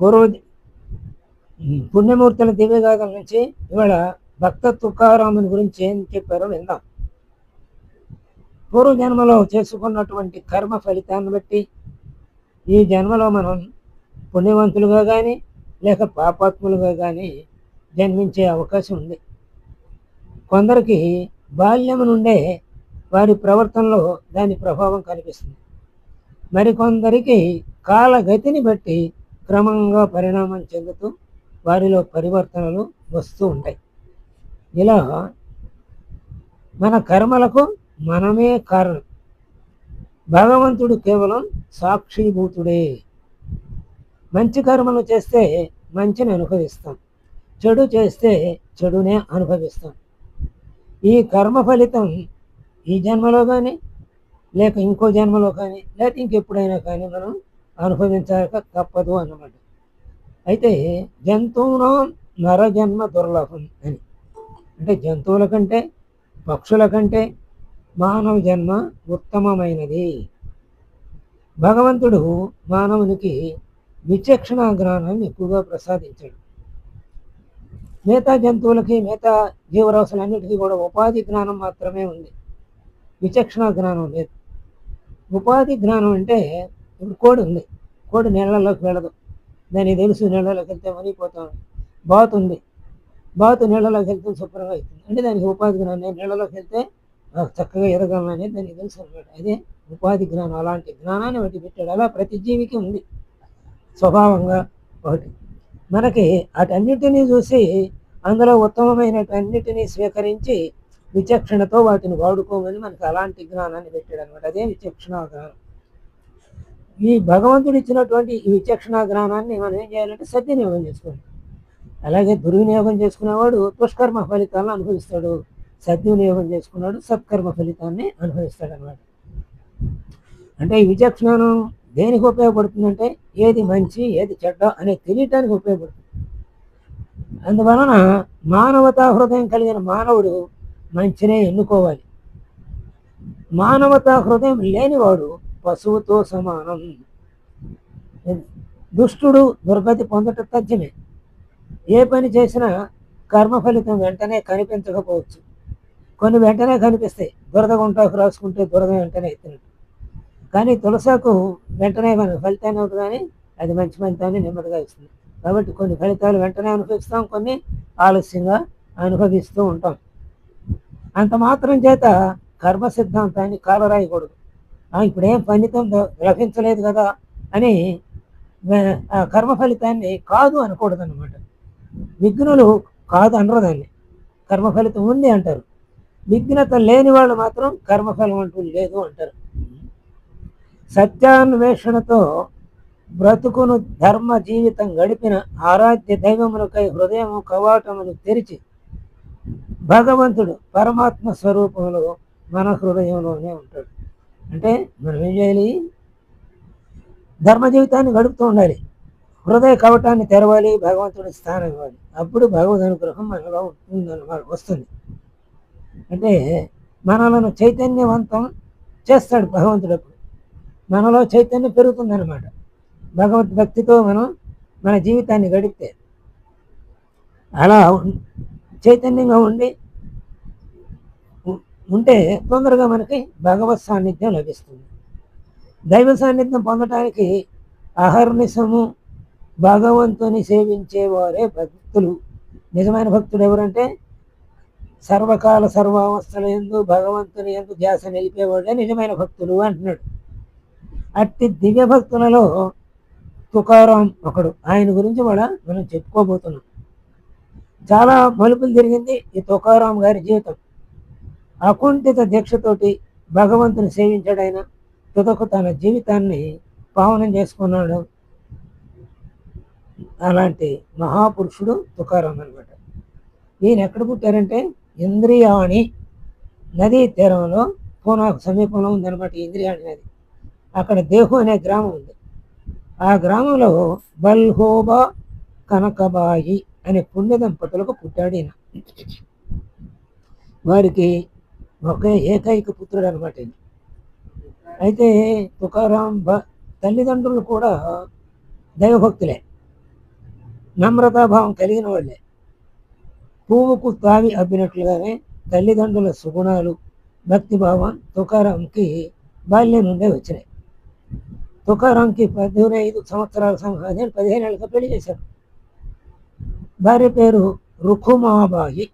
పూర్వ పుణ్యమూర్తుల దివ్యగాథల నుంచి ఇవాళ భక్త తుకారాముని గురించి ఏం చెప్పారో విందాం. పూర్వ జన్మలో చేసుకున్నటువంటి కర్మ ఫలితాన్ని బట్టి ఈ జన్మలో మనం పుణ్యవంతులుగా కానీ లేక పాపాత్ములుగా కానీ జన్మించే అవకాశం ఉంది. కొందరికి బాల్యం నుండే వారి ప్రవర్తనలో దాని ప్రభావం కనిపిస్తుంది. మరికొందరికి కాలగతిని బట్టి క్రమంగా పరిణామం చెందుతూ వారిలో పరివర్తనలు వస్తూ ఉంటాయి. ఇలా మన కర్మలకు మనమే కారణం. భగవంతుడు కేవలం సాక్షిభూతుడే. మంచి కర్మలు చేస్తే మంచిని అనుభవిస్తాం. చెడు చేస్తే చెడునే అనుభవిస్తాం. ఈ కర్మ ఫలితం ఈ జన్మలో కానీ లేక ఇంకో జన్మలో కానీ లేక ఇంకెప్పుడైనా కానీ మనం అనుభవించక తప్పదు అన్నమాట. అయితే జంతువును నరజన్మ దుర్లభం అని. అంటే జంతువుల కంటే పక్షుల కంటే మానవ జన్మ ఉత్తమమైనది. భగవంతుడు మానవునికి విచక్షణ జ్ఞానాన్ని ఎక్కువగా ప్రసాదించాడు. మిగతా జంతువులకి మిగతా జీవరాశులన్నిటికీ కూడా ఉపాధి జ్ఞానం మాత్రమే ఉంది. విచక్షణ జ్ఞానం లేదు. ఉపాధి జ్ఞానం అంటే ఇప్పుడు కోడి ఉంది. కోడి నీళ్ళలోకి వెళ్ళదు. దానికి తెలుసు నీళ్ళలోకి వెళ్తే మునిగిపోతాం. బాతు ఉంది. బాతు నీళ్ళలోకి వెళ్తే శుభ్రంగా అవుతుంది. అంటే దానికి ఉపాధి జ్ఞానం నేను నీళ్ళలోకి వెళ్తే చక్కగా ఎదగలనని దానికి తెలుసు అనమాట అదే ఉపాధి జ్ఞానం. అలాంటి జ్ఞానాన్ని ఒకటి పెట్టాడు. అలా ప్రతి జీవికి ఉంది. స్వభావంగా ఒకటి. మనకి అటన్నిటినీ చూసి అందులో ఉత్తమమైనటన్నిటినీ స్వీకరించి విచక్షణతో వాటిని వాడుకోమని మనకు అలాంటి జ్ఞానాన్ని పెట్టాడు అనమాట అదే విచక్షణ జ్ఞానం ఈ భగవంతుడు ఇచ్చినటువంటి ఈ విచక్షణ జ్ఞానాన్ని మనం ఏం చేయాలంటే సద్వినియోగం చేసుకోవాలి. అలాగే దుర్వినియోగం చేసుకునేవాడు దుష్కర్మ ఫలితాలను అనుభవిస్తాడు. సద్వినియోగం చేసుకున్నాడు సత్కర్మ ఫలితాన్ని అనుభవిస్తాడు అన్నమాట అంటే ఈ విచక్షణను దేనికి ఉపయోగపడుతుందంటే ఏది మంచి ఏది చెడ్డ అనేది తెలియటానికి ఉపయోగపడుతుంది. అందువలన మానవతా హృదయం కలిగిన మానవుడు మంచినే ఎన్నుకోవాలి. మానవతా హృదయం లేనివాడు పశువుతో సమానం. దుష్టుడు దుర్గతి పొందట తథ్యమే ఏ పని చేసినా కర్మ ఫలితం వెంటనే కనిపించకపోవచ్చు. కొన్ని వెంటనే కనిపిస్తాయి. దురద గుంటాకు రాసుకుంటే దురద వెంటనే ఎత్తినట్టు కానీ తులసాకు వెంటనే మన ఫలితాన్ని అవుతుంది కానీ అది మంచి ఫలితాన్ని నెమ్మదిగా ఇస్తుంది. కాబట్టి కొన్ని ఫలితాలు వెంటనే అనుభవిస్తాం కొన్ని ఆలస్యంగా అనుభవిస్తూ ఉంటాం. అంత మాత్రం చేత కర్మ సిద్ధాంతాన్ని కాలరాయకూడదు. ఇప్పుడేం ఫలితం లభించలేదు కదా అని ఆ కర్మ ఫలితాన్ని కాదు అనకూడదు అనమాట విఘ్నులు కాదు అనరు దాన్ని. కర్మ ఫలితం ఉంది అంటారు. విఘ్నత లేని వాళ్ళు మాత్రం కర్మఫలం అంటూ లేదు అంటారు. సత్యాన్వేషణతో బ్రతుకును ధర్మ జీవితం గడిపిన ఆరాధ్య దైవములకై హృదయము కవాటమును తెరిచి భగవంతుడు పరమాత్మ స్వరూపంలో మన హృదయంలోనే ఉంటాడు. అంటే మనం ఏం చేయాలి? ధర్మ జీవితాన్ని గడుపుతూ ఉండాలి. హృదయ కవటాన్ని తెరవాలి భగవంతుడి స్థానం ఇవ్వాలి. అప్పుడు భగవద్ అనుగ్రహం మనలో ఉంటుందన్నమాట వస్తుంది. అంటే మనలను చైతన్యవంతం చేస్తాడు భగవంతుడు అప్పుడు. మనలో చైతన్యం పెరుగుతుందన్నమాట. భగవద్ భక్తితో మనం మన జీవితాన్ని గడిపితే అలా చైతన్యంగా ఉండి ఉంటే తొందరగా మనకి భగవత్ సాన్నిధ్యం లభిస్తుంది. దైవ సాన్నిధ్యం పొందటానికి అహర్నిశము భగవంతుని సేవించేవారే భక్తులు. నిజమైన భక్తుడు ఎవరంటే సర్వకాల సర్వావస్థల ఎందు భగవంతుని ఎందు ధ్యాస నిలిపేవాడే నిజమైన భక్తులు అంటున్నాడు. అట్టి దివ్య భక్తులలో తుకారాం ఒకడు. ఆయన గురించి కూడా మనం చెప్పుకోబోతున్నాం. చాలా మలుపులు తిరిగింది ఈ తుకారాం గారి జీవితం. అకుంఠిత దీక్షతోటి భగవంతుని సేవించాడైన తుదకు తన జీవితాన్ని పావనం చేసుకున్నాడు. అలాంటి మహాపురుషుడు తుకారాం అనమాట ఈయన ఎక్కడ పుట్టారంటే ఇంద్రియాణి నదీ తీరంలో పూనాకు సమీపంలో ఉందన్నమాట ఇంద్రియాణి నది. అక్కడ దేహు అనే గ్రామం ఉంది. ఆ గ్రామంలో బల్హోబా కనకబాయి అనే పుణ్య దంపతులకు పుట్టాడు ఈయన. వారికి ఒకే ఏకైక పుత్రుడు అనమాట అయితే తుకారాం బ తల్లిదండ్రులు కూడా దైవభక్తులే. నమ్రతాభావం కలిగిన వాళ్ళే. పువ్వుకు తావి అబ్బినట్లుగానే తల్లిదండ్రుల సుగుణాలు భక్తిభావం తుకారాంకి బాల్యం నుండే వచ్చినాయి. తుకారాంకి పదిహేను సంవత్సరాల సంవత్సరం పదిహేను ఏళ్ళకి పెళ్ళి చేశారు. భార్య పేరు రుఖుమాబాయి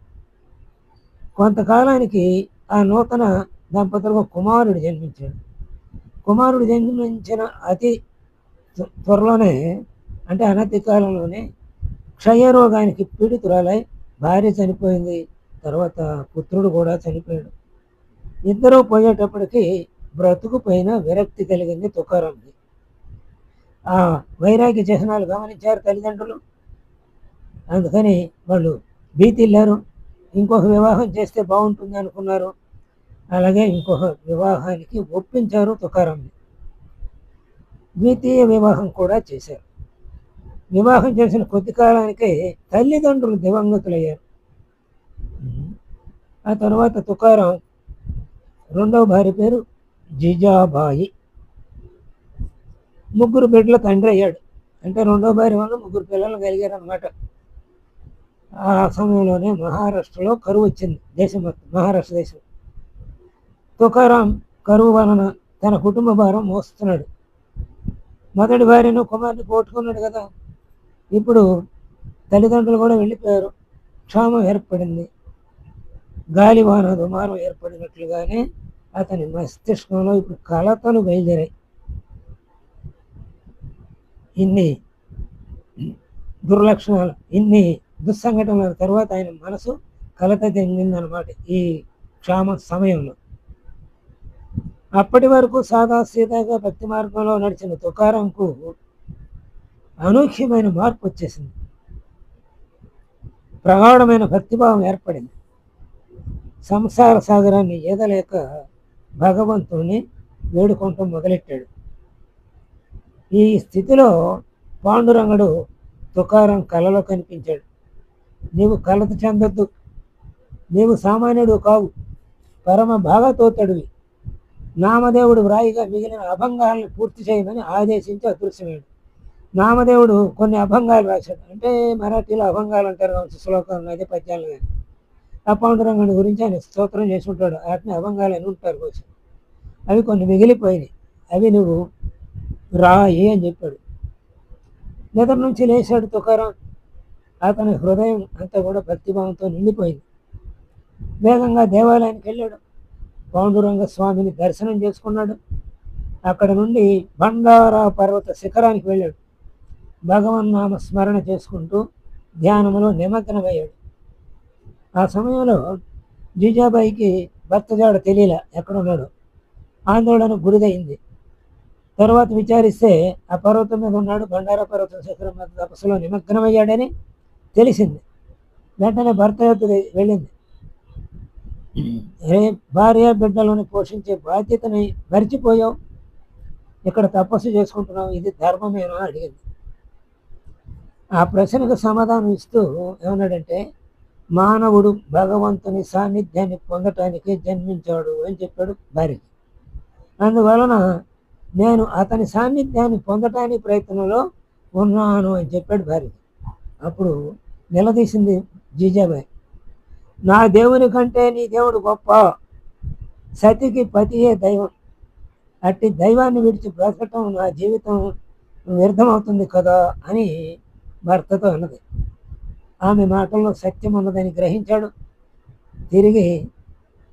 కొంతకాలానికి ఆ నూతన దంపతులకు కుమారుడు జన్మించాడు. కుమారుడు జన్మించిన అతి త్వ- త్వరలోనే అంటే అనతి కాలంలోనే క్షయరోగానికి పీడితురాలై భార్య చనిపోయింది. తర్వాత పుత్రుడు కూడా చనిపోయాడు. ఇద్దరూ పోయేటప్పటికి బ్రతుకు పైన విరక్తి కలిగింది తుకారాంకి ఆ వైరాగ్య చిహ్నాలు గమనించారు తల్లిదండ్రులు. అందుకని వాళ్ళు భీతిల్లారు. ఇంకొక వివాహం చేస్తే బాగుంటుంది అనుకున్నారు. అలాగే ఇంకొక వివాహానికి ఒప్పించారు తుకారాంని. ద్వితీయ వివాహం కూడా చేశారు. వివాహం చేసిన కొద్ది కాలానికే తల్లిదండ్రులు దివంగతులయ్యారు. ఆ తర్వాత తుకారాం రెండవ భార్య పేరు జిజాబాయి. ముగ్గురు బిడ్డల తండ్రి అయ్యాడు. అంటే రెండో భార్య వల్ల ముగ్గురు పిల్లలు కలిగారనమాట ఆ సమయంలోనే మహారాష్ట్రలో కరువు వచ్చింది దేశం మొత్తం మహారాష్ట్ర దేశం. తుకారాం కరువు వలన తన కుటుంబ భారం మోస్తున్నాడు. మొదటి భార్యను కుమారుని పోట్టుకున్నాడు కదా. ఇప్పుడు తల్లిదండ్రులు కూడా వెళ్ళిపోయారు. క్షామం ఏర్పడింది. గాలివాన దుమారం ఏర్పడినట్లుగానే అతని మస్తిష్కంలో ఇప్పుడు కలతలు బయలుదేరాయి. ఇన్ని దుర్లక్షణాలు ఇన్ని దుస్సంఘటనల తర్వాత ఆయన మనసు కలత చెందిందనమాట ఈ క్షామ సమయంలో. అప్పటి వరకు సాదా సీదాగా భక్తి మార్గంలో నడిచిన తుకారంకు అనూహ్యమైన మార్పు వచ్చేసింది. ప్రగాఢమైన భక్తిభావం ఏర్పడింది. సంసార సాగరాన్ని ఈదలేక భగవంతుని వేడుకుంటూ మొదలెట్టాడు. ఈ స్థితిలో పాండురంగడు తుకారం కలలో కనిపించాడు. నీవు కలత చెందొద్దు. నీవు సామాన్యుడు కావు. పరమ భాగతోతడివి నామదేవుడు వ్రాయిగా మిగిలిన అభంగాలను పూర్తి చేయమని ఆదేశించి అదృశ్యమయ్యాడు నామదేవుడు కొన్ని అభంగాలు రాశాడు. అంటే మరాఠీలో అభంగాలు అంటారు కావచ్చు శ్లోకం అదే పద్యాలు కానీ ఆ గురించి ఆయన స్తోత్రం చేసి ఉంటాడు వాటిని అభంగాలు అని ఉంటారు కొంచెం అవి కొన్ని మిగిలిపోయినాయి. అవి నువ్వు రాయి అని చెప్పాడు. నిద్ర నుంచి లేచాడు తుకారం. అతని హృదయం అంతా కూడా భక్తిభావంతో నిండిపోయింది. వేగంగా దేవాలయానికి వెళ్ళాడు. పాండురంగ స్వామిని దర్శనం చేసుకున్నాడు. అక్కడ నుండి బండారా పర్వత శిఖరానికి వెళ్ళాడు. భగవన్నామ స్మరణ చేసుకుంటూ ధ్యానంలో నిమగ్నమయ్యాడు. ఆ సమయంలో జీజాబాయికి భర్త జాడ తెలియలే ఎక్కడున్నాడు ఆందోళన గురిదయింది తర్వాత విచారిస్తే ఆ పర్వతం మీద ఉన్నాడు బండారా పర్వతం శిఖరం మీద తపస్సులో నిమగ్నమయ్యాడని తెలిసింది. వెంటనే భర్త వెళ్ళింది. ఏ భార్య బిడ్డలను పోషించే బాధ్యతని మర్చిపోయావు? ఇక్కడ తపస్సు చేసుకుంటున్నావు ఇది ధర్మమేనా అడిగింది. ఆ ప్రశ్నకు సమాధానం ఇస్తూ ఏమన్నాడంటే మానవుడు భగవంతుని సాన్నిధ్యాన్ని పొందటానికి జన్మించాడు అని చెప్పాడు భార్యకి అందువలన నేను అతని సాన్నిధ్యాన్ని పొందటానికి ప్రయత్నంలో ఉన్నాను అని చెప్పాడు భార్య. అప్పుడు నిలదీసింది జీజాబాయి. నా దేవుని కంటే నీ దేవుడు గొప్ప. సతికి పతియే దైవం. అట్టి దైవాన్ని విడిచి బ్రతకటం నా జీవితం వ్యర్థమవుతుంది కదా అని భర్తతో అన్నది. ఆమె మాటల్లో సత్యం ఉన్నదని గ్రహించాడు. తిరిగి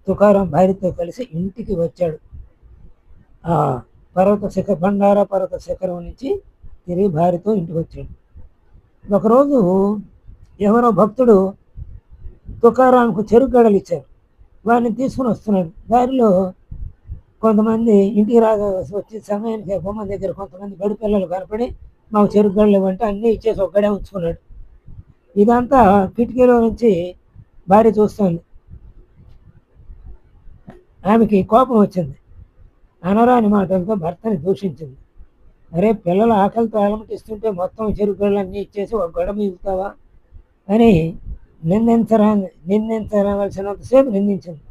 తుకారం భార్యతో కలిసి ఇంటికి వచ్చాడు. ఆ పర్వత శిఖర భండార పర్వత శిఖరం నుంచి తిరిగి భార్యతో ఇంటికి వచ్చాడు. ఒకరోజు ఎవరో భక్తుడు తుకారాంకు చెరుకు గడలు ఇచ్చారు. వాడిని తీసుకుని వస్తున్నాడు. దారిలో కొంతమంది ఇంటికి రాగా వచ్చే సమయానికి బొమ్మ దగ్గర కొంతమంది బడి పిల్లలు కనపడి మాకు చెరుకు గడలు ఇవ్వంటే అన్నీ ఇచ్చేసి ఒక్కడే ఉంచుకున్నాడు. ఇదంతా కిటికీలో నుంచి భార్య చూస్తుంది. ఆమెకి కోపం వచ్చింది. అనరాని మాటలతో భర్తని దూషించింది. అరే పిల్లలు ఆకలితో అలమటిస్తుంటే మొత్తం చెరుకులన్నీ ఇచ్చేసి ఒక గొడవ మిగుతావా అని నిందించరా నిందించవలసినంతసేపు నిందించింది.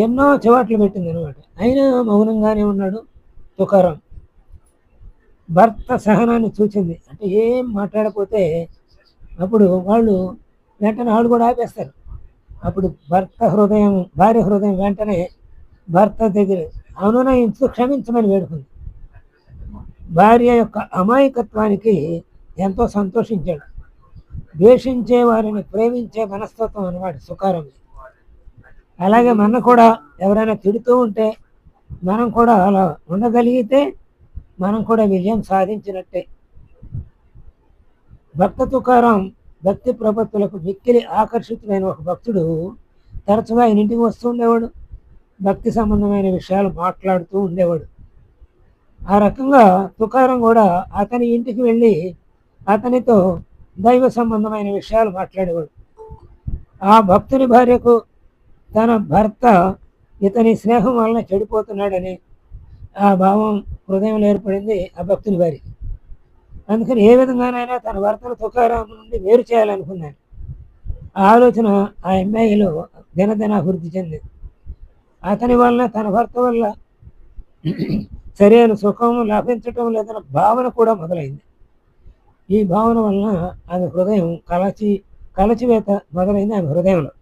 ఎన్నో చివాట్లు పెట్టింది అనమాట అయినా మౌనంగానే ఉన్నాడు తుకారం. భర్త సహనాన్ని చూచింది. అంటే ఏం మాట్లాడకపోతే అప్పుడు వాళ్ళు వెంటనే వాళ్ళు కూడా ఆపేస్తారు. అప్పుడు భర్త హృదయం భార్య హృదయం వెంటనే భర్త దగ్గర అనునయించు క్షమించమని వేడుకుంది. భార్య యొక్క అమాయకత్వానికి ఎంతో సంతోషించాడు. ద్వేషించే వారిని ప్రేమించే మనస్తత్వం అనమాట సుకారం. అలాగే మన కూడా ఎవరైనా తిడుతూ ఉంటే మనం కూడా అలా ఉండగలిగితే మనం కూడా విజయం సాధించినట్టే. భక్త తుకారం భక్తి ప్రపత్తులకు మిక్కిలి ఆకర్షితులైన ఒక భక్తుడు తరచుగా ఆయన ఇంటికి వస్తూ ఉండేవాడు. భక్తి సంబంధమైన విషయాలు మాట్లాడుతూ ఉండేవాడు. ఆ రకంగా తుకారం కూడా అతని ఇంటికి వెళ్ళి అతనితో దైవ సంబంధమైన విషయాలు మాట్లాడేవాడు. ఆ భక్తుని భార్యకు తన భర్త ఇతని స్నేహం వలన చెడిపోతున్నాడని ఆ భావం హృదయంలో ఏర్పడింది ఆ భక్తుని భార్యకి అందుకని ఏ విధంగానైనా తన భర్తను తుకారాం నుండి వేరు చేయాలనుకున్నాను ఆ ఆలోచన ఆ అమ్మాయిలో దినదిన అభివృద్ధి చెందింది అతని వలన తన భర్త వల్ల సరైన సుఖం లభించటం లేదన్న భావన కూడా మొదలైంది. ఈ భావన వలన ఆమె హృదయం కలచి కలచివేత మొదలైంది ఆమె హృదయంలో.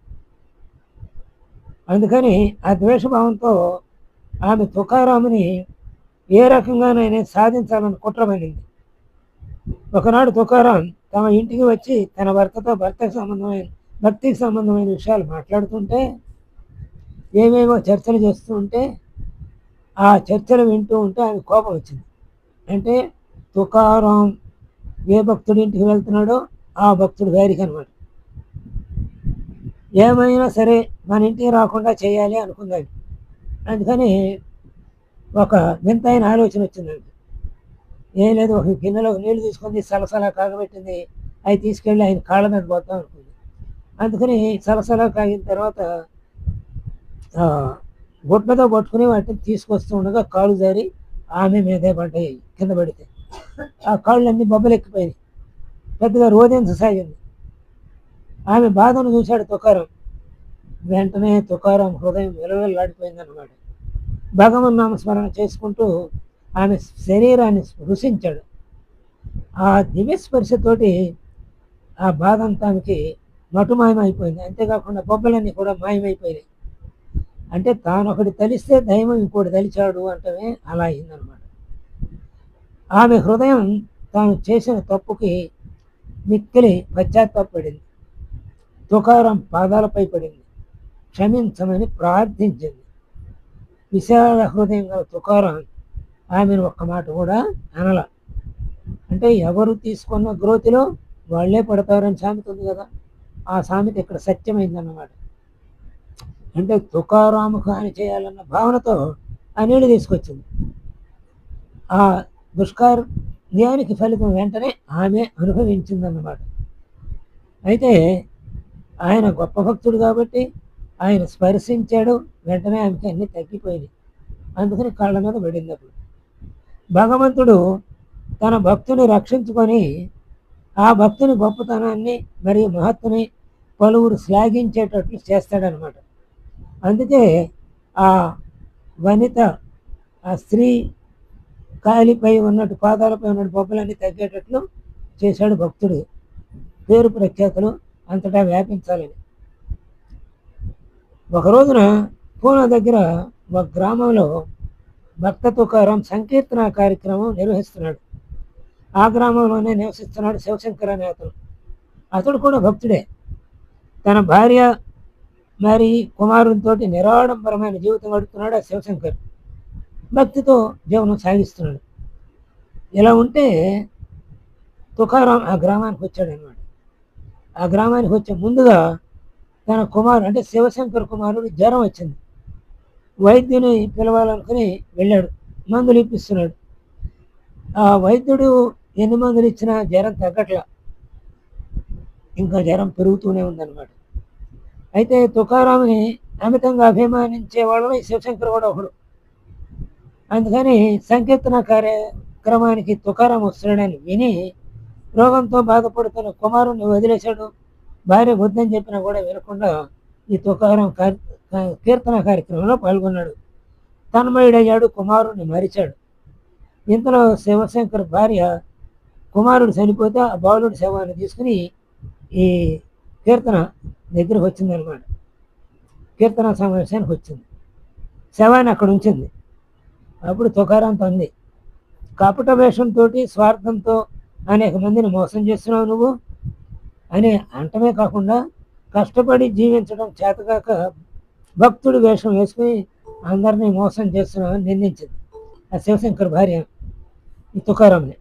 అందుకని ఆ ద్వేషభావంతో ఆమె తుకారాముని ఏ రకంగానైనా సాధించాలని కుట్రమైంది ఒకనాడు తుకారాం తమ ఇంటికి వచ్చి తన భర్తతో భర్తకు సంబంధమైన భక్తికి సంబంధమైన విషయాలు మాట్లాడుతుంటే ఏమేమో చర్చలు చేస్తూ ఉంటే ఆ చర్చలు వింటూ ఉంటే ఆమె కోపం వచ్చింది. అంటే తుకారాం ఏ భక్తుడి ఇంటికి వెళ్తున్నాడో ఆ భక్తుడు గారికి అనమాట ఏమైనా సరే మన ఇంటికి రాకుండా చేయాలి అనుకుందండి అందుకని ఒక వింతైన ఆలోచన వచ్చిందండి. ఏం లేదు ఒక గిన్నెలో నీళ్ళు తీసుకుంది సలసలా కాగబెట్టింది. అవి తీసుకెళ్ళి ఆయన కాళ్ళ మీద పోతాం అనుకుంది. అందుకని సలసలా కాగిన తర్వాత గుడ్డతో పట్టుకుని వాటిని తీసుకొస్తూ ఉండగా కాలు జారి ఆమె మీదే పడ్డాయి కింద పడితే. ఆ కాళ్ళు అన్ని బొబ్బలు ఎక్కిపోయినాయి. పెద్దగా ఆమె బాధను చూశాడు తుకారం. వెంటనే తుకారం హృదయం విలవిల్లాడిపోయిందన్నమాట. భగవన్ నామస్మరణ చేసుకుంటూ ఆమె శరీరాన్ని స్పృశించాడు. ఆ దివ్య స్పర్శతోటి ఆ బాధ అంతా ఆమెకి నటుమాయమైపోయింది. అంతేకాకుండా బొబ్బలన్నీ కూడా మాయమైపోయినాయి. అంటే తాను ఒకటి తలిస్తే దైవం ఇంకోటి తలిచాడు అంటే అలా అయిందనమాట ఆమె హృదయం తాను చేసిన తప్పుకి మిక్కిలి పశ్చాత్తాపడింది. తుకారం పాదాలపై పడింది. క్షమించమని ప్రార్థించింది. విశాల హృదయం గల తుకారం ఆమెను ఒక్క మాట కూడా అనల. అంటే ఎవరు తీసుకున్న గ్రోతిలో వాళ్ళే పడతారని సామెత ఉంది కదా. ఆ సామెత ఇక్కడ సత్యమైందన్నమాట. అంటే తుకారాముఖాన్ని చేయాలన్న భావనతో ఆ నీళ్ళు తీసుకొచ్చింది. ఆ దుష్కార్యానికి ఫలితం వెంటనే ఆమె అనుభవించిందన్నమాట. అయితే ఆయన గొప్ప భక్తుడు కాబట్టి ఆయన స్పర్శించాడు వెంటనే ఆమెకి అన్నీ తగ్గిపోయినాయి. అందుకని కాళ్ళ మీద పడింది అప్పుడు. భగవంతుడు తన భక్తుని రక్షించుకొని ఆ భక్తుని గొప్పతనాన్ని మరియు మహత్తుని పలువురు శ్లాఘించేటట్లు చేస్తాడనమాట అందుకే ఆ వనిత ఆ స్త్రీ కాలిపై ఉన్నట్టు పాదాలపై ఉన్నట్టు బొబ్బలన్నీ తగ్గేటట్లు చేశాడు భక్తుడు. పేరు ప్రఖ్యాతులు అంతటా వ్యాపించాలని. ఒక రోజున పూనా దగ్గర ఒక గ్రామంలో భక్త తుకారం సంకీర్తన కార్యక్రమం నిర్వహిస్తున్నాడు. ఆ గ్రామంలోనే నివసిస్తున్నాడు శివశంకర్ అనే అతను. అతడు కూడా భక్తుడే. తన భార్య మరి కుమారునితోటి నిరాడంబరమైన జీవితం గడుపుతున్నాడు ఆ శివశంకర్. భక్తితో జీవనం సాగిస్తున్నాడు. ఇలా ఉంటే తుకారాం ఆ గ్రామానికి వచ్చాడు అనమాట ఆ గ్రామానికి వచ్చే ముందుగా తన కుమారుడు అంటే శివశంకర్ కుమారుడు జ్వరం వచ్చింది. వైద్యుని పిలవాలనుకుని వెళ్ళాడు. మందులు ఇప్పిస్తున్నాడు. ఆ వైద్యుడు ఎన్ని మందులు ఇచ్చినా జ్వరం తగ్గట్లా. ఇంకా జ్వరం పెరుగుతూనే ఉందన్నమాట. అయితే తుకారాముని అమితంగా అభిమానించే వాళ్ళని శివశంకర్ కూడా ఒకడు. అందుకని సంకీర్తన కార్యక్రమానికి తుకారం వస్తున్నాడని విని రోగంతో బాధపడుతున్న కుమారుని వదిలేశాడు. భార్య వద్దని చెప్పినా కూడా వినకుండా ఈ తుకారం కీర్తన కార్యక్రమంలో పాల్గొన్నాడు. తన్మయుడయ్యాడు కుమారుణ్ణి మరిచాడు. ఇంతలో శివశంకర్ భార్య కుమారుడు చనిపోతే ఆ బాలుడి శవాన్ని తీసుకుని ఈ కీర్తన దగ్గరకు వచ్చిందనమాట. కీర్తన సమావేశానికి వచ్చింది. శవాన్ని అక్కడ ఉంచింది. అప్పుడు తుకారాంతో ఉంది కపట వేషంతో స్వార్థంతో అనేక మందిని మోసం చేస్తున్నావు నువ్వు? అని అంటమే కాకుండా కష్టపడి జీవించడం చేతగాక భక్తుడి వేషం వేసుకుని అందరినీ మోసం చేస్తున్నావని నిందించింది ఆ శివశంకర్ భార్య ఈ తుకారాంని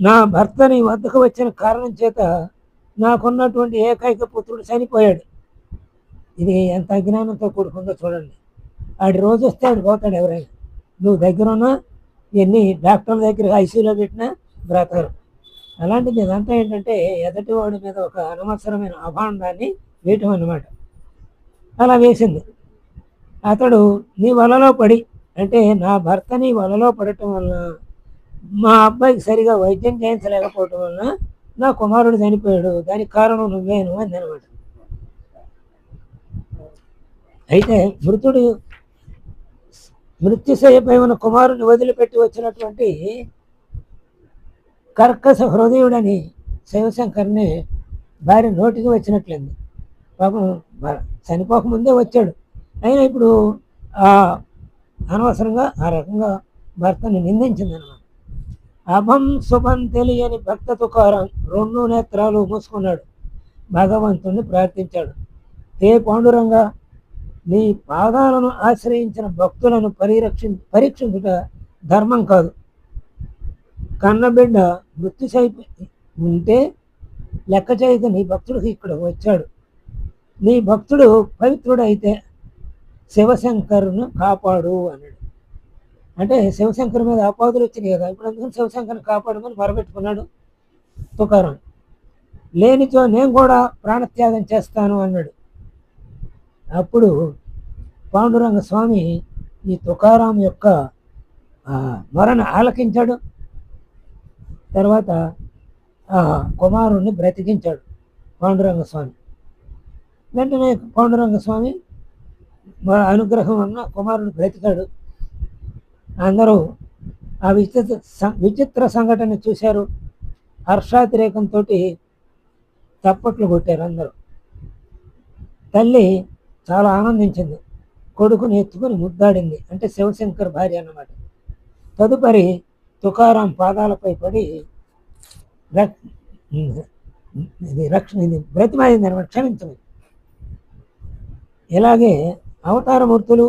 నా భర్త నీ వద్దకు వచ్చిన కారణం చేత నాకున్నటువంటి ఏకైక పుత్రుడు చనిపోయాడు. ఇది ఎంత అజ్ఞానంతో కూడుకుందో చూడండి. ఆడి రోజు వస్తే ఆడు పోతాడు ఎవరైనా నువ్వు దగ్గర ఉన్నా ఎన్ని డాక్టర్ల దగ్గర ఐసీయూలో పెట్టినా బ్రతకరు. అలాంటిది ఇదంతా ఏంటంటే ఎదటి వాడి మీద ఒక అనవసరమైన అభాండాన్ని వేయటం అన్నమాట. అలా వేసింది. అతడు నీ వలలో పడి అంటే నా భర్తని వలలో పడటం వలన మా అబ్బాయికి సరిగా వైద్యం చేయించలేకపోవటం వలన నా కుమారుడు చనిపోయాడు. దానికి కారణం నువ్వేను అని అనమాట అయితే మృతుడు మృత్యుశయపై ఉన్న కుమారుని వదిలిపెట్టి వచ్చినటువంటి కర్కశ హృదయుడని శివశంకర్ని భార్య నోటికి వచ్చినట్లయింది పాపం భ- చనిపోకముందే వచ్చాడు. అయినా ఇప్పుడు ఆ అనవసరంగా ఆ రకంగా భర్తను నిందించిందనమాట. అభం శుభం తెలియని భక్త తుకారం రెండు నేత్రాలు మూసుకున్నాడు. భగవంతుణ్ణి ప్రార్థించాడు. హే పాండురంగా నీ పాదాలను ఆశ్రయించిన భక్తులను పరిరక్షి పరీక్షించుట ధర్మం కాదు. కన్నబిడ్డ మృత్యు చైపి ఉంటే లెక్క చేయక నీ భక్తుడికి ఇక్కడ వచ్చాడు. నీ భక్తుడు పవిత్రుడు అయితే శివశంకరును కాపాడు అన్నాడు. అంటే శివశంకర్ మీద ఆపాదులు వచ్చినాయి కదా. ఇప్పుడు అందుకని శివశంకర్ని కాపాడమని మొరబెట్టుకున్నాడు తుకారం. లేనితో నేను కూడా ప్రాణత్యాగం చేస్తాను అన్నాడు. అప్పుడు పాండురంగ స్వామి ఈ తుకారాం యొక్క మరణ ఆలకించాడు. తర్వాత ఆ కుమారుణ్ణి బ్రతికించాడు పాండురంగ స్వామి. వెంటనే పాండురంగ స్వామి అనుగ్రహం అన్న కుమారుడు బ్రతికాడు. అందరూ ఆ విచిత్ర సం- విచిత్ర సంఘటన చూశారు. హర్షాతిరేకంతో తప్పట్లు కొట్టారు అందరూ. తల్లి చాలా ఆనందించింది. కొడుకుని ఎత్తుకుని ముద్దాడింది. అంటే శివశంకర్ భార్య అన్నమాట. తదుపరి తుకారాం పాదాలపై పడి ఇది రక్షణ ఇది బ్రతిమాయింది అనమాట క్షమించమని ఇలాగే అవతారమూర్తులు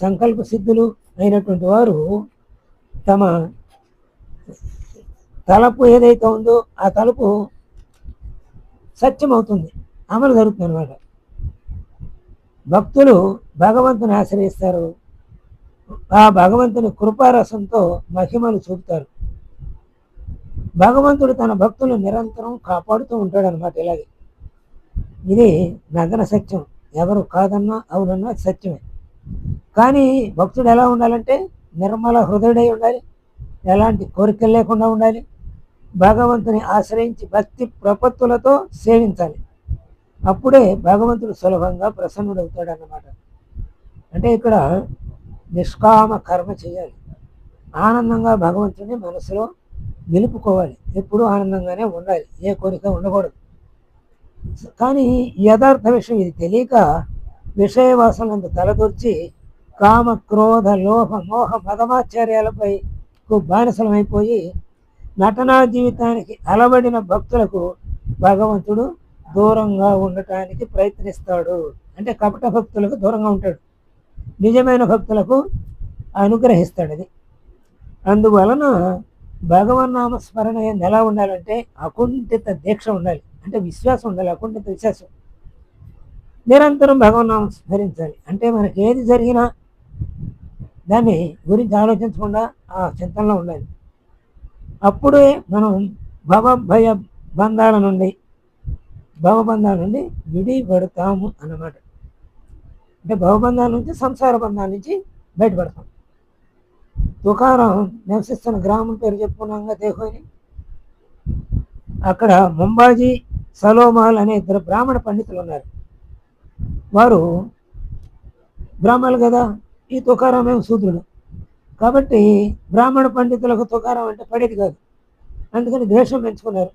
సంకల్ప సిద్ధులు అయినటువంటి వారు తమ తలపు ఏదైతే ఉందో ఆ తలుపు సత్యమవుతుంది. అమలు జరుగుతుంది అనమాట భక్తులు భగవంతుని ఆశ్రయిస్తారు. ఆ భగవంతుని కృపారసంతో మహిమలు చూపుతారు. భగవంతుడు తన భక్తులు నిరంతరం కాపాడుతూ ఉంటాడు అనమాట ఇలాగే. ఇది నగన సత్యం. ఎవరు కాదన్నా అవునన్నా సత్యమే. కానీ భక్తుడు ఎలా ఉండాలంటే నిర్మల హృదయుడై ఉండాలి. ఎలాంటి కోరికలు లేకుండా ఉండాలి. భగవంతుని ఆశ్రయించి భక్తి ప్రపత్తులతో సేవించాలి. అప్పుడే భగవంతుడు సులభంగా ప్రసన్నుడవుతాడు అన్నమాట అంటే ఇక్కడ నిష్కామ కర్మ చేయాలి. ఆనందంగా భగవంతుని మనసులో నిలుపుకోవాలి. ఎప్పుడూ ఆనందంగానే ఉండాలి. ఏ కోరిక ఉండకూడదు. కానీ యథార్థ విషయం ఇది తెలియక విషయవాసనందు తలదూర్చి కామ క్రోధ లోభ మోహ మదమాచార్యాలపై బానిసలమైపోయి నటనా జీవితానికి అలవడిన భక్తులకు భగవంతుడు దూరంగా ఉండటానికి ప్రయత్నిస్తాడు. అంటే కపట భక్తులకు దూరంగా ఉంటాడు. నిజమైన భక్తులకు అనుగ్రహిస్తాడు అది. అందువలన భగవన్నామ స్మరణ ఏంది ఎలా ఉండాలంటే అకుంఠిత దీక్ష ఉండాలి. అంటే విశ్వాసం ఉండాలి అకుంఠిత విశ్వాసం. నిరంతరం భగవన్నామం స్మరించాలి. అంటే మనకి ఏది జరిగినా దాన్ని గురించి ఆలోచించకుండా ఆ చింతనలో ఉండాలి. అప్పుడే మనం భవభయ బంధాల నుండి భవబంధాల నుండి విడిపడతాము అన్నమాట. అంటే భవబంధాల నుంచి సంసార బంధాల నుంచి బయటపడతాం. తుకారం నివసిస్తున్న గ్రామం పేరు చెప్పుకున్నాగా దేహోని అక్కడ ముంబాజీ సలోమాల్ అనే ఇద్దరు బ్రాహ్మణ పండితులు ఉన్నారు. వారు బ్రాహ్మణులు కదా ఈ తుకారం ఏమి శూద్రుడు. కాబట్టి బ్రాహ్మణ పండితులకు తుకారం అంటే పడేది కాదు. అందుకని ద్వేషం పెంచుకున్నారు.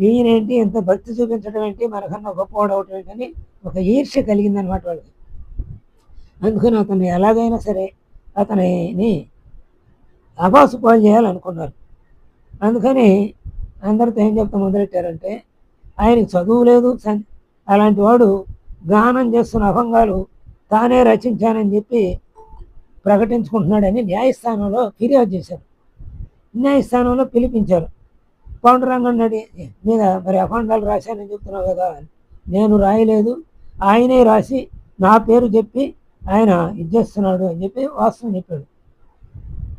ఈయనేంటి? ఎంత భక్తి చూపించడం ఏంటి? మనకన్నా గొప్పవాడు అవటం ఏంటని ఒక ఈర్ష్య కలిగిందనమాట వాళ్ళకి. అందుకని అతన్ని ఎలాగైనా సరే అతనిని అబాసు పాలు చేయాలనుకున్నారు. అందుకని అందరితో ఏం చెప్తా మొదలెట్టారంటే ఆయనకి చదువు లేదు అలాంటి వాడు గానం చేస్తున్న అభంగాలు తానే రచించానని చెప్పి ప్రకటించుకుంటున్నాడని న్యాయస్థానంలో ఫిర్యాదు చేశారు. న్యాయస్థానంలో పిలిపించారు. అకౌంట్ నడి మీద మరి అఖండాలు రాశానని చెప్తున్నావు కదా. నేను రాయలేదు. ఆయనే రాసి నా పేరు చెప్పి ఆయన ఇచ్చేస్తున్నాడు అని చెప్పి వాస్తవం చెప్పాడు.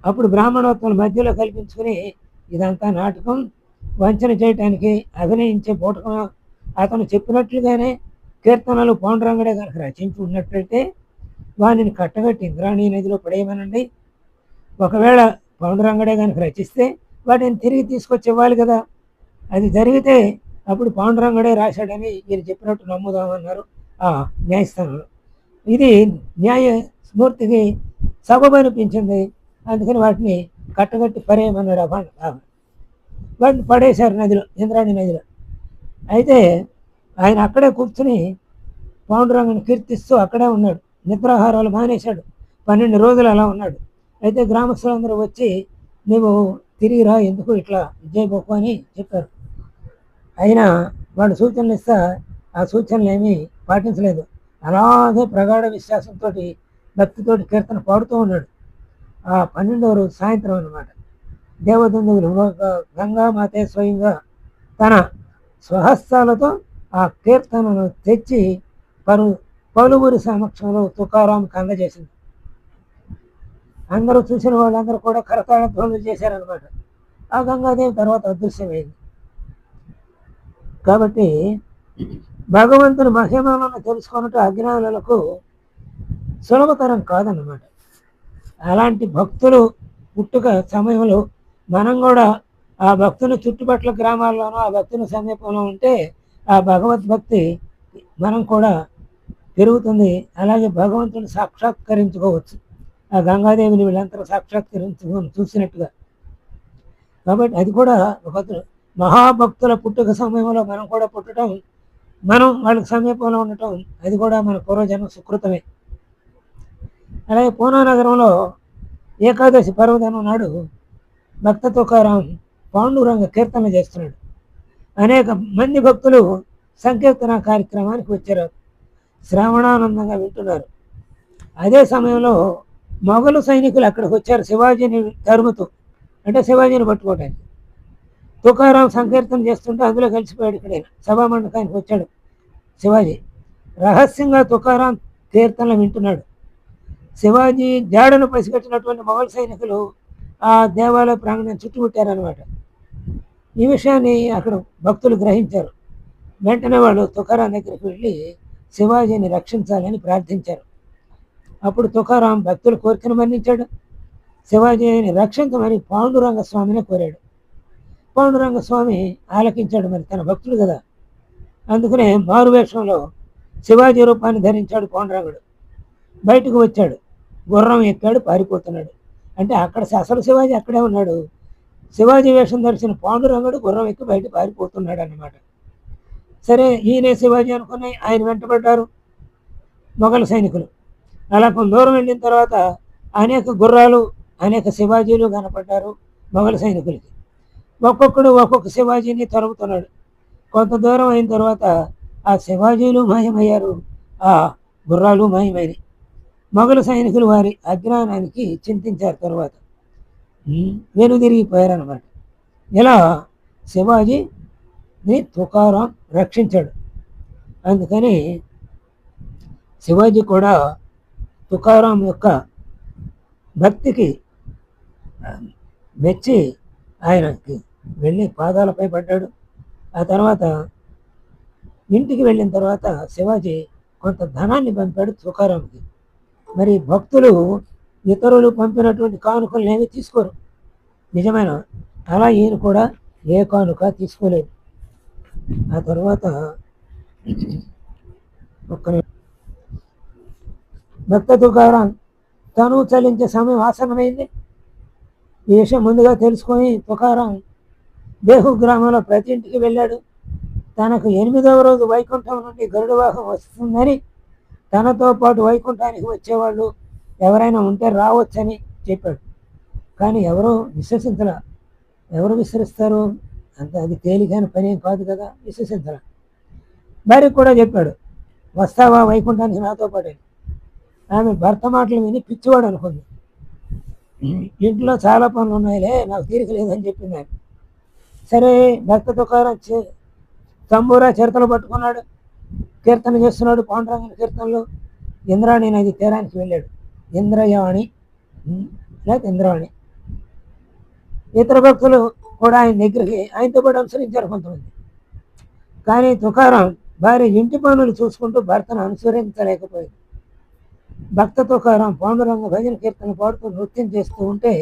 అప్పుడు బ్రాహ్మణోత్తుల మధ్యలో కల్పించుకుని ఇదంతా నాటకం. వంచన చేయటానికి అభినయించే పూటకం. అతను చెప్పినట్లుగానే కీర్తనలు పాండురంగడే కనుక రచించి ఉన్నట్లయితే వానిని కట్టగట్టి ఇంద్రాణి నదిలో పడేయమనండి. ఒకవేళ పాండురంగడే కనుక రచిస్తే వాటిని తిరిగి తీసుకొచ్చి ఇవ్వాలి కదా. అది జరిగితే అప్పుడు పాండురంగడే రాశాడని మీరు చెప్పినట్టు నమ్ముదామన్నారు. ఆ న్యాయస్థానంలో. ఇది న్యాయ స్మూర్తికి సబబు అనిపించింది అందుకని వాటిని కట్టగట్టి పరేయమన్నాడు ఆ వాటిని పడేశారు నదిలో ఇంద్రాణి నదిలో. అయితే ఆయన అక్కడే కూర్చుని పాండురంగని కీర్తిస్తూ అక్కడే ఉన్నాడు. నిద్రాహారాలు మానేశాడు. పన్నెండు రోజులు అలా ఉన్నాడు. అయితే గ్రామస్తులందరూ వచ్చి నువ్వు తిరిగిరా ఎందుకు ఇట్లా విజయబోకు అని చెప్పారు? అయినా వాళ్ళు సూచనలు ఇస్తా ఆ సూచనలు ఏమీ పాటించలేదు. అలాగే ప్రగాఢ విశ్వాసంతో భక్తితోటి కీర్తన పాడుతూ ఉన్నాడు. ఆ పన్నెండవ రోజు సాయంత్రం అన్నమాట. దేవదందువులు గంగామాతే స్వయంగా తన స్వహస్తాలతో ఆ కీర్తనను తెచ్చి పలు పలువురి సమక్షంలో తుకారాంకి అందజేసింది అందరూ చూసిన వాళ్ళందరూ కూడా కరతాళ ధ్వనులు చేశారనమాట ఆ గంగాదేవి తర్వాత అదృశ్యమైంది. కాబట్టి భగవంతుని మహిమలను తెలుసుకున్నట్టు అజ్ఞానులకు సులభతరం కాదన్నమాట. అలాంటి భక్తులు పుట్టుక సమయంలో మనం కూడా ఆ భక్తుని చుట్టుపక్కల గ్రామాల్లోనూ ఆ భక్తుని సమీపంలో ఉంటే ఆ భగవద్భక్తి మనం కూడా పెరుగుతుంది. అలాగే భగవంతుని సాక్షాత్కరించుకోవచ్చు. ఆ గంగాదేవిని వీళ్ళంతా సాక్షాత్కరించుకొని చూసినట్టుగా. కాబట్టి అది కూడా ఒక మహాభక్తుల పుట్టుక సమయంలో మనం కూడా పుట్టడం మనం వాళ్ళకి సమీపంలో ఉండటం అది కూడా మన పూర్వజన్మ సుకృతమే. అలాగే పూనా నగరంలో ఏకాదశి పర్వదనం నాడు భక్త తుకారాం పాండురంగ కీర్తన చేస్తున్నాడు. అనేక మంది భక్తులు సంకీర్తన కార్యక్రమానికి వచ్చారు. శ్రవణానందంగా వింటున్నారు. అదే సమయంలో మొఘలు సైనికులు అక్కడికి వచ్చారు శివాజీని తరుముతూ అంటే శివాజీని పట్టుకోవటానికి. తుకారాం సంకీర్తన చేస్తుంటే అందులో కలిసిపోయాడు ఇక్కడ సభా మండపానికి వచ్చాడు శివాజీ. రహస్యంగా తుకారాం కీర్తనలు వింటున్నాడు. శివాజీ జాడను పసిగట్టినటువంటి మొఘల్ సైనికులు ఆ దేవాలయ ప్రాంగణం చుట్టుముట్టారనమాట ఈ విషయాన్ని అక్కడ భక్తులు గ్రహించారు. వెంటనే వాళ్ళు తుకారాం దగ్గరికి వెళ్ళి శివాజీని రక్షించాలని ప్రార్థించారు. అప్పుడు తుకారాం భక్తుల కోరికను మన్నించాడు. శివాజీని రక్షించమని పాండురంగ స్వామిని కోరాడు. పాండురంగ స్వామి ఆలకించాడు మరి తన భక్తుడు కదా. అందుకనే మారువేషంలో శివాజీ రూపాన్ని ధరించాడు పాండురంగుడు. బయటకు వచ్చాడు. గుర్రం ఎక్కాడు పారిపోతున్నాడు. అంటే అక్కడ అసలు శివాజీ అక్కడే ఉన్నాడు. శివాజీ వేషం ధరిచిన పాండురంగుడు గుర్రం ఎక్కి బయట పారిపోతున్నాడు అన్నమాట. సరే ఈయనే శివాజీ అనుకుని ఆయన వెంటబడ్డారు. మొఘల సైనికులు. అలా కొంత దూరం వెళ్ళిన తర్వాత అనేక గుర్రాలు అనేక శివాజీలు కనపడ్డారు మొఘల సైనికులకి. ఒక్కొక్కడు ఒక్కొక్క శివాజీని తరుముతున్నాడు. కొంత దూరం అయిన తర్వాత ఆ శివాజీలు మాయమయ్యారు ఆ గుర్రాలు మాయమైనవి మొఘల సైనికులు వారి అజ్ఞానానికి చింతించారు తర్వాత. వెనుదిరిగిపోయారన్నమాట ఇలా శివాజీని తుకారాం రక్షించాడు. అందుకని శివాజీ కూడా తుకారాం యొక్క భక్తికి మెచ్చి ఆయనకి వెళ్ళి పాదాలపై పడ్డాడు. ఆ తర్వాత ఇంటికి వెళ్ళిన తర్వాత శివాజీ కొంత ధనాన్ని పంపాడు తుకారాంకి. మరి భక్తులు ఇతరులు పంపినటువంటి కానుకలు ఏమి తీసుకోరు. నిజమైన అలా ఈయన కూడా ఏ కానుక తీసుకోలేదు. ఆ తర్వాత ఒక్క భక్త తుకారాం తను చలించే సమయం ఆసనమైంది ఈ విషయం ముందుగా తెలుసుకొని తుకారం దేహు గ్రామంలో ప్రతి ఇంటికి వెళ్ళాడు. తనకు ఎనిమిదవ రోజు వైకుంఠం నుండి గరుడవాహం వస్తుందని తనతో పాటు వైకుంఠానికి వచ్చేవాళ్ళు ఎవరైనా ఉంటే రావచ్చని చెప్పాడు. కానీ ఎవరో విశ్వసించల. ఎవరు విశ్వసిస్తారు? అంత అది తేలికైన పని ఏం కాదు కదా విశ్వసించరా భార్యకు కూడా చెప్పాడు వస్తావా వైకుంఠానికి నాతో పాటు? ఆమె భర్త మాటలు విని పిచ్చివాడు అనుకుంది. ఇంట్లో చాలా పనులు ఉన్నాయిలే నాకు తీరిక లేదని చెప్పింది ఆమె. సరే భర్త దుకాణం చే- తంబూరా చిరతలు పట్టుకున్నాడు. కీర్తన చేస్తున్నాడు పాండురంగన కీర్తనలు. ఇంద్రాణి నది తీరానికి వెళ్ళాడు. ఇంద్రయాణి ఉమ్, లేకపోతే ఇంద్రాణి. ఇతర భక్తులు కూడా ఆయన దగ్గరికి ఆయనతో పాటు అనుసరించారు కొంతమంది. కానీ తుకారం భార్య ఇంటి పనులు చూసుకుంటూ భర్తను అనుసరించలేకపోయింది. భక్త తుకారం పాండురంగ భజన కీర్తన పాడుతూ నృత్యం చేస్తూ ఉంటే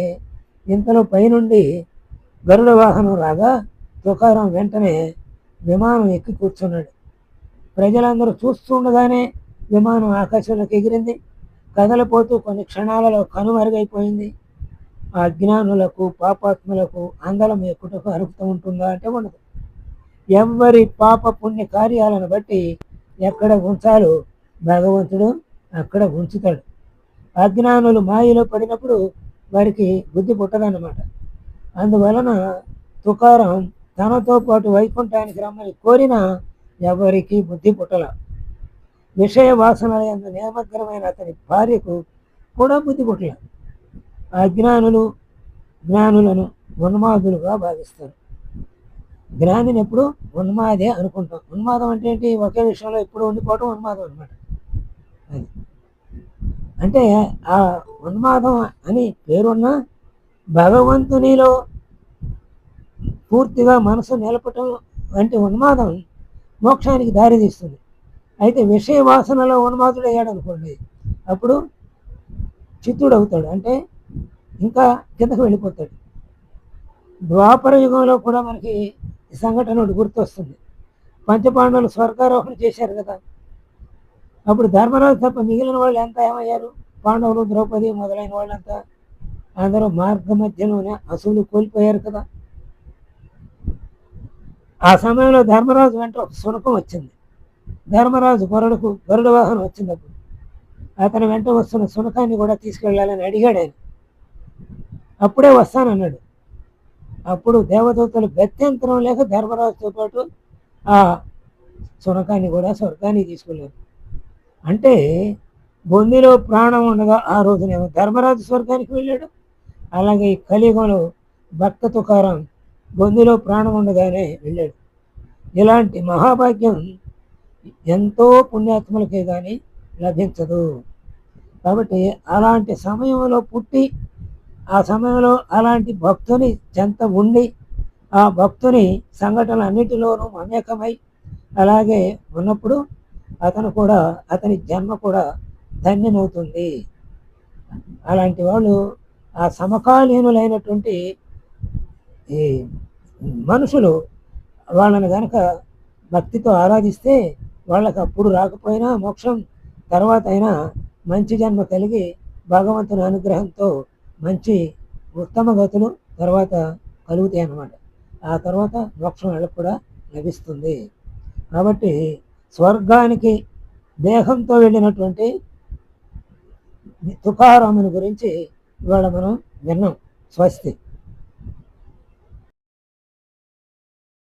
ఇంతలో పైనుండి గరుడ వాహనం రాగా తుకారం వెంటనే విమానం ఎక్కి కూర్చున్నాడు. ప్రజలందరూ చూస్తుండగానే విమానం ఆకాశంలోకి ఎగిరింది. కదలిపోతూ కొన్ని క్షణాలలో కనుమరుగైపోయింది. ఆ అజ్ఞానులకు పాపాత్ములకు అందలం ఎక్కుటకు అరుపుతూ ఉంటుందా అంటే ఉండదు. ఎవరి పాప పుణ్య కార్యాలను బట్టి ఎక్కడ ఉంచాలో భగవంతుడు అక్కడ ఉంచుతాడు. అజ్ఞానులు మాయలో పడినప్పుడు వారికి బుద్ధి పుట్టదన్నమాట. అందువలన తుకారం తనతో పాటు వైకుంఠానికి రమ్మని కోరినా ఎవరికి బుద్ధి పుట్టల. విషయ వాసనల ఎందు నియమగ్రమైన అతని భార్యకు కూడా బుద్ధి పుట్టల. అజ్ఞానులు జ్ఞానులను ఉన్మాదులుగా భావిస్తారు. జ్ఞానిని ఎప్పుడు ఉన్మాదే అనుకుంటాం. ఉన్మాదం అంటే ఏంటి? ఒకే విషయంలో ఎప్పుడు ఉండిపోవటం ఉన్మాదం అనమాట అది. అంటే ఆ ఉన్మాదం అని పేరున్న భగవంతునిలో పూర్తిగా మనసు నిలపటం వంటి ఉన్మాదం మోక్షానికి దారి తీస్తుంది అయితే విషయ వాసనలో ఉన్మాదుడు అయ్యాడు అనుకోండి అప్పుడు చిత్తుడు అవుతాడు అంటే ఇంకా కిందకు వెళ్ళిపోతాడు. ద్వాపర యుగంలో కూడా మనకి ఈ సంఘటన ఒకటి గుర్తొస్తుంది. పంచపాండవులు స్వర్గారోహణ చేశారు కదా. అప్పుడు ధర్మరాజు తప్ప మిగిలిన వాళ్ళు ఎంత ఏమయ్యారు? పాండవులు ద్రౌపది మొదలైన వాళ్ళంతా అందరూ మార్గ మధ్యలోనే అసలు కోల్పోయారు కదా. ఆ సమయంలో ధర్మరాజు వెంట ఒక శునకం వచ్చింది. ధర్మరాజు గరుడకు గరుడ వాహనం వచ్చినప్పుడు అతని వెంట వస్తున్న శునకాన్ని కూడా తీసుకెళ్ళాలని అడిగాడు ఆయన. అప్పుడే వస్తానన్నాడు. అప్పుడు దేవదూతలు గత్యంతరం లేక ధర్మరాజుతో పాటు ఆ శునకాన్ని కూడా స్వర్గాన్ని తీసుకెళ్ళారు అంటే బొందిలో ప్రాణం ఉండగా ఆ రోజునేమో ధర్మరాజు స్వర్గానికి వెళ్ళాడు. అలాగే ఈ కలియుగంలో భక్త తుకారం బొందిలో ప్రాణం ఉండగానే వెళ్ళాడు. ఇలాంటి మహాభాగ్యం ఎంతో పుణ్యాత్మలకే కానీ లభించదు. కాబట్టి అలాంటి సమయంలో పుట్టి ఆ సమయంలో అలాంటి భక్తుని చెంత ఉండి ఆ భక్తుని సంఘటనలు అన్నిటిలోనూ మమేకమై అలాగే ఉన్నప్పుడు అతను కూడా అతని జన్మ కూడా ధన్యమవుతుంది. అలాంటి వాళ్ళు ఆ సమకాలీనులైనటువంటి ఈ మనుషులు వాళ్ళని కనుక భక్తితో ఆరాధిస్తే వాళ్ళకి అప్పుడు రాకపోయినా మోక్షం తర్వాత అయినా మంచి జన్మ కలిగి భగవంతుని అనుగ్రహంతో మంచి ఉత్తమ గతులు తర్వాత కలుగుతాయి అన్నమాట ఆ తర్వాత మోక్షం వాళ్ళకు కూడా లభిస్తుంది. కాబట్టి స్వర్గానికి దేహంతో వెళ్ళినటువంటి తుకారాముని గురించి ఇవాళ మనం విన్నాం. స్వస్తి.